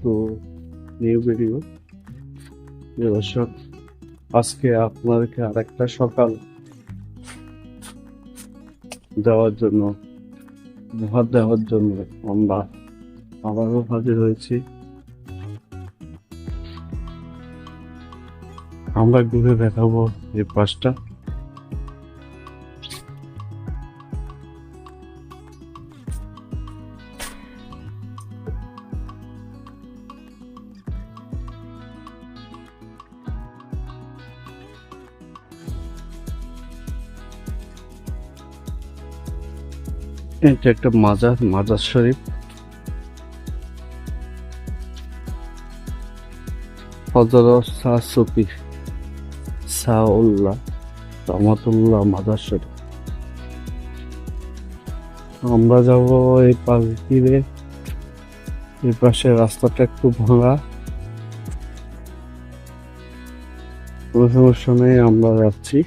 Two new video. দর্শক, আজকে আপনাদেরকে আরেকটা সকাল দেওয়ার জন্য, উপহার দেওয়ার জন্য আমরা আবারও হাজির হয়েছি। আমরা ঘুরে দেখাবো এই পাশটা। এটা একটা মাজার মাজার শরীফ। শরীফ। আমরা যাব এই পাশ দিয়ে। এই পাশে রাস্তাটা একটু ভাঙা। সমস্যা নেই আমরা যাচ্ছি।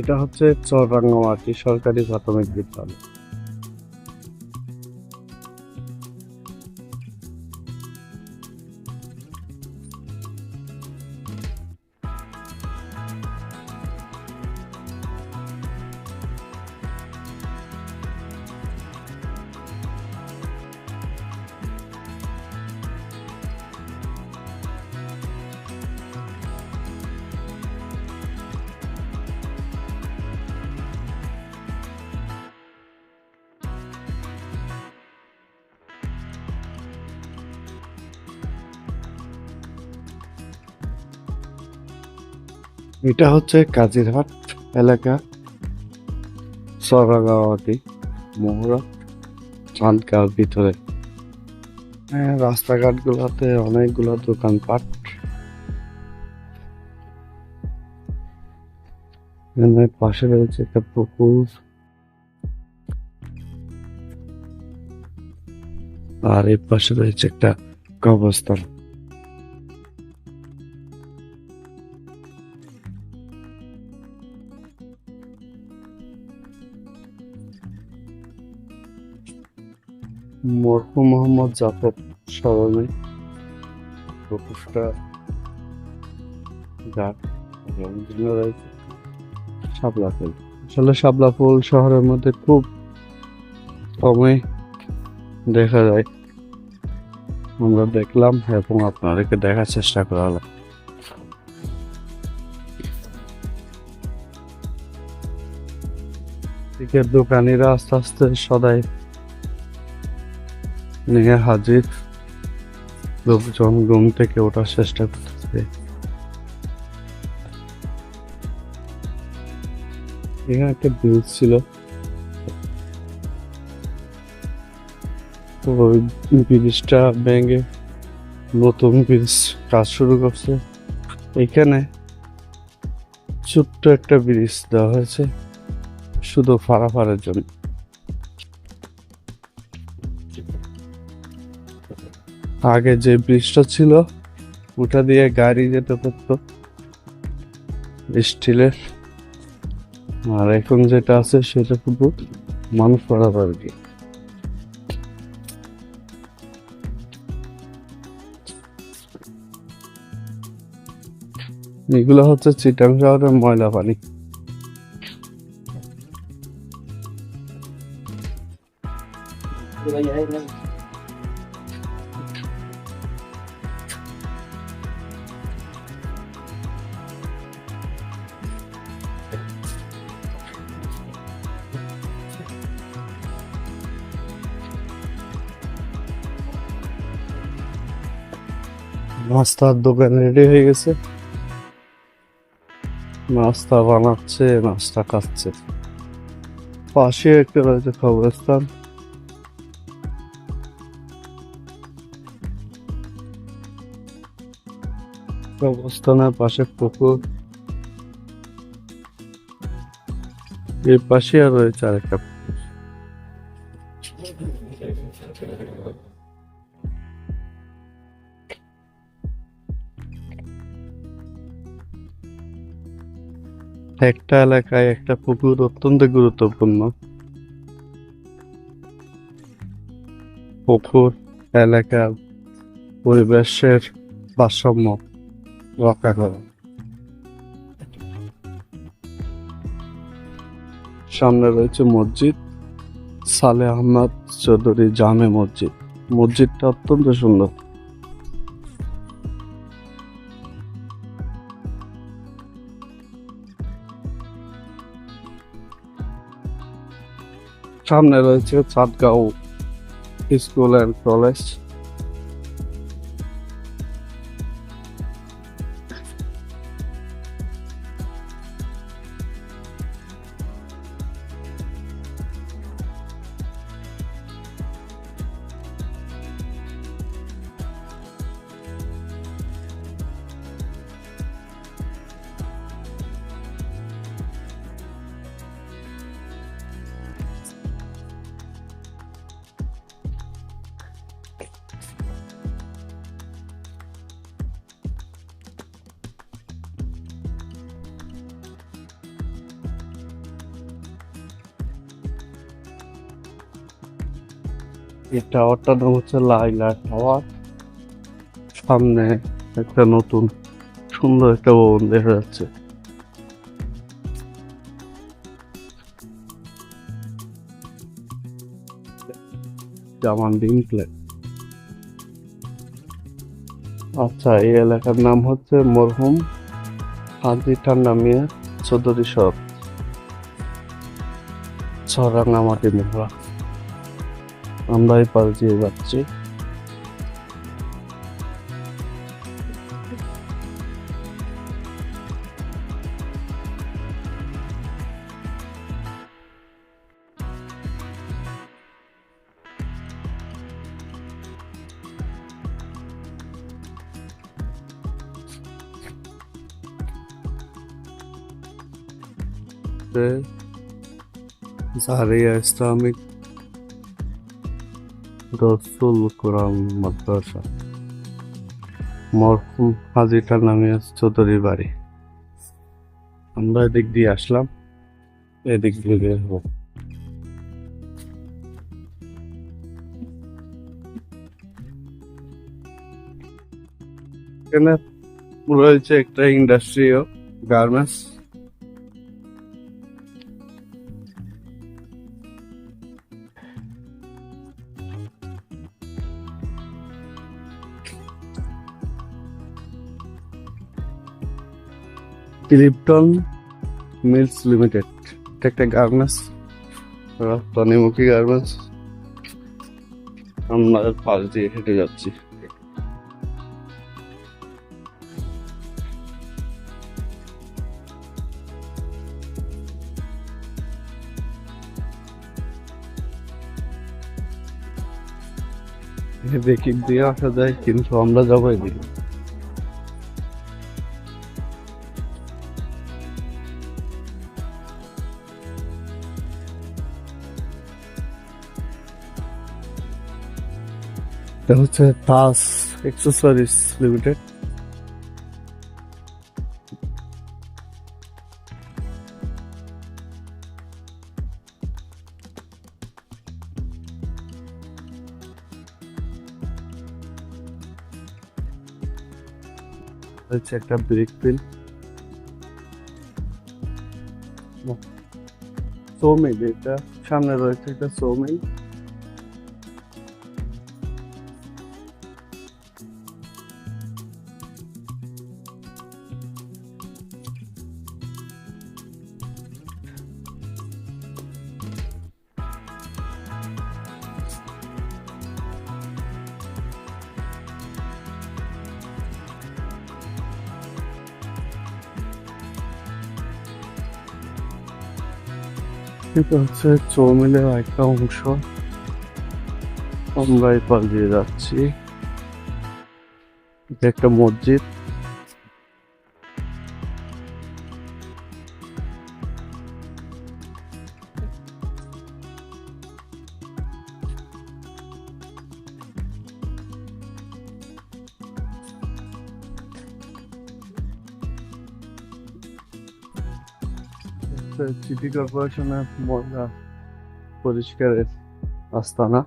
এটা হচ্ছে চররাঙ্গামাটি সরকারি প্রাথমিক বিদ্যালয়। এটা হচ্ছে কাজিরহাট এলাকা, সরাগাওয়াটি, মোহরা চাঁদগাঁর ভিতরে। হ্যাঁ রাস্তাঘাট গুলাতে অনেকগুলো দোকানপাট। এখানে পাশে রয়েছে একটা পুকুর। আর এর পাশে রয়েছে একটা কবরস্থান। মরহুম মোহাম্মদ জাফর গাছ এবং বিভিন্ন রয়েছে শাপলা ফুল। আসলে শাপলা ফুল শহরের মধ্যে খুব কমই দেখা যায়। আমরা দেখলাম এবং আপনাদেরকে দেখার চেষ্টা করা হলো। দোকানিরা আস্তে আস্তে সদাই নিয়ে হাজির। লোকজন ঘুম থেকে ওঠার চেষ্টা করতেছে। এখানে একটা ব্রিজ ছিল। তো ব্রিজটা ভেঙে নতুন ব্রিজ কাজ শুরু করছে। এখানে ছোট্ট একটা ব্রিজ দেওয়া হয়েছে, শুধু ফাড়াফাড়ের জন্য। আগে যে ব্রিজটা ছিল, ওটা দিয়ে গাড়ি যেতে পারতো। স্টিলের। আর এখন যেটা আছে সেটা শুধু মানুষ পড়াবে আর কি এগুলো হচ্ছে চিটাং শহরের ময়লা পানি। নাস্তার দোকান রেডি হয়ে গেছে। নাস্তা বানাচ্ছে নাস্তা খাচ্ছে। পাশে একটা রয়েছে খবরস্থান কবরস্থানের পাশে পুকুর। এর পাশে আর রয়েছে আরেকটা একটা এলাকায় একটা পুকুর অত্যন্ত গুরুত্বপূর্ণ। পুকুর এলাকার পরিবেশের ভারসাম্য রক্ষা করে। সামনে রয়েছে মসজিদ, সালে আহমদ চৌধুরী জামে মসজিদ। মসজিদটা অত্যন্ত সুন্দর। সামনে রয়েছে চাঁদগাঁও স্কুল অ্যান্ড কলেজ। নাম হচ্ছে টাওয়ার। সামনে একটা নতুন সুন্দর একটা ভবন দেখা যাচ্ছে। জামান আচ্ছা এই এলাকার নাম হচ্ছে মরহুম হাজি ঠান্ডা মিয়া চৌধুরী সব ছড়াঙ্গামাটি মোহরা আমরা এই পাশ দিয়ে যাচ্ছি জারিয়া ইসলামিক রসুল কোরআন মাদ্রাসা। মরহুম হাজিটার নামে চৌধুরী বাড়ি। আমরা এদিক দিয়ে আসলাম, এদিক দিয়ে বের হব। এখানে রয়েছে একটা ইন্ডাস্ট্রিও, গার্মেন্টস। Clifton mills limited. এটা একটা গার্মেন্টস রপ্তানিমুখী গার্মেন্টস। আমরা পাশ দিয়ে হেঁটে যাচ্ছি। বেকিং দিয়ে আসা যায়, কিন্তু আমরা যাব এদিকে। এটা হচ্ছে তাস এক্সেসরিজ লিমিটেড। হচ্ছে একটা ব্রেক পিন সৌমিল এটা সামনে রয়েছে একটা সৌমিল এটা হচ্ছে চৌমিলের একটা অংশ। আমরা এই পাশ দিয়ে যাচ্ছি। এটা একটা মসজিদ। হচ্ছে সিটি কর্পোরেশনের ময়লা পরিষ্কারের আস্তানা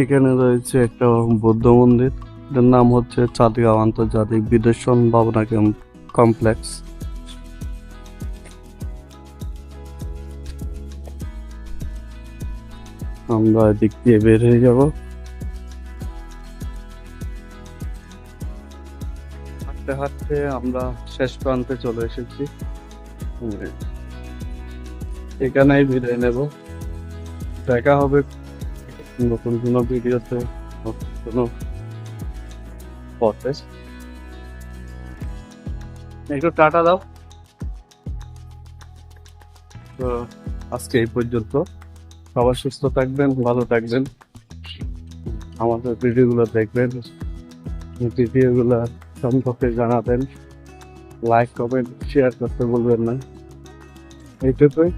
এখানে রয়েছে একটা বৌদ্ধ মন্দির। এটার নাম হচ্ছে চাঁদগাঁও আন্তর্জাতিক বিদর্শন ভাবনা কমপ্লেক্স। আমরা এদিক দিয়ে বের হয়ে যাব। হাঁটতে হাঁটতে আমরা শেষ প্রান্তে চলে এসেছি। এখানেই বিদায় নেব। দেখা হবে নতুন কোনো ভিডিওতে নতুন কোনো পথে। একটু টাটা দাও। তো আজকে এই পর্যন্ত। সবাই সুস্থ থাকবেন, ভালো থাকবেন। আমাদের ভিডিওগুলো দেখবেন। ভিডিওগুলো সম্পর্কে জানাবেন। লাইক কমেন্ট শেয়ার করতে বলবেন না। এইটুকুই।